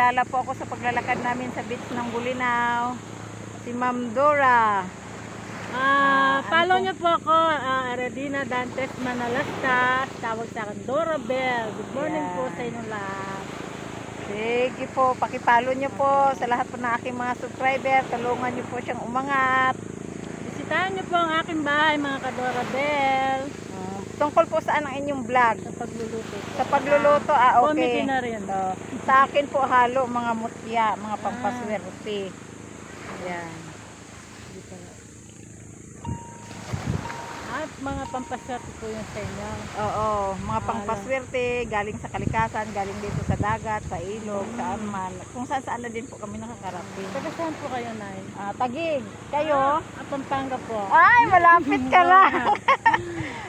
Nagpakilala po ako sa paglalakad namin sa beach ng Bulinaw. Si Ma'am Dora. Ah, ano follow niyo po ako, ah, Aradina Dantes Manalasta. Tawag sa akin, Dora Bell. Good morning Yan. po sa inyo lahat. Sige po, pakipalo niyo po sa lahat po ng aking mga subscriber. Tulungan niyo po siyang umangat. Bisitahan niyo po ang aking bahay, mga ka-Dora Bell. Tungkol po saan ang inyong vlog? Sa pagluluto. Sa pagluluto, ah, Comedy okay. na rin. So, sa akin po halo mga mutya, mga pampaswerte. Yan. Hindi pala. At mga pampaswerte po yun sa inyo. Oo, mga Hala. pangpaswerte, galing sa kalikasan, galing dito sa dagat, sa ilog, saan man. Kung saan saan na din po kami nakakarating. Taga saan po kayo, Nay? Ah, tagig, kayo? Ah, Pampanga po. Ay, malapit ka lang.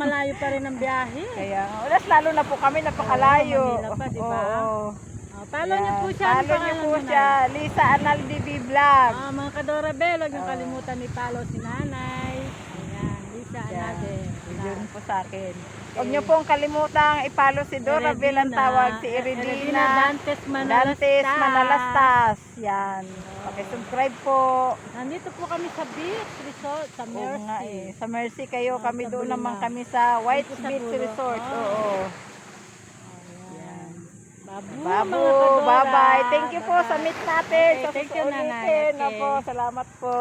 Malayo pa rin ang biyahe. Kaya, ulas lalo na po kami, napakalayo. Oo, Manila pa, di ba? Oo. Ah, follow niyo po siya. Follow niyo po niyo, siya? Lisa Analdi B Vlog. Ah, mga kadora Bell, huwag niyong Oo. kalimutan i-follow si Nanay. Ayan, Lisa Yan. Anade. Yun po sa akin. Huwag niyo pong kalimutang ipalo si Dora Bell ang tawag, si Iridina. Dantes Manalastas. Dantes Manalastas. Yan. Pakisubscribe po. Nandito po kami sa beach resort, sa Oo Mercy. nga eh. Sa Mercy kayo, Ah, kami sa doon naman kami sa White Dito sa Beach dulo. Resort. Ah. Oo. Ayan. Babu, Babu, bye-bye. Thank you po sa Bye-bye. meet natin. Okay, sa thank you. Okay. Apo, salamat po.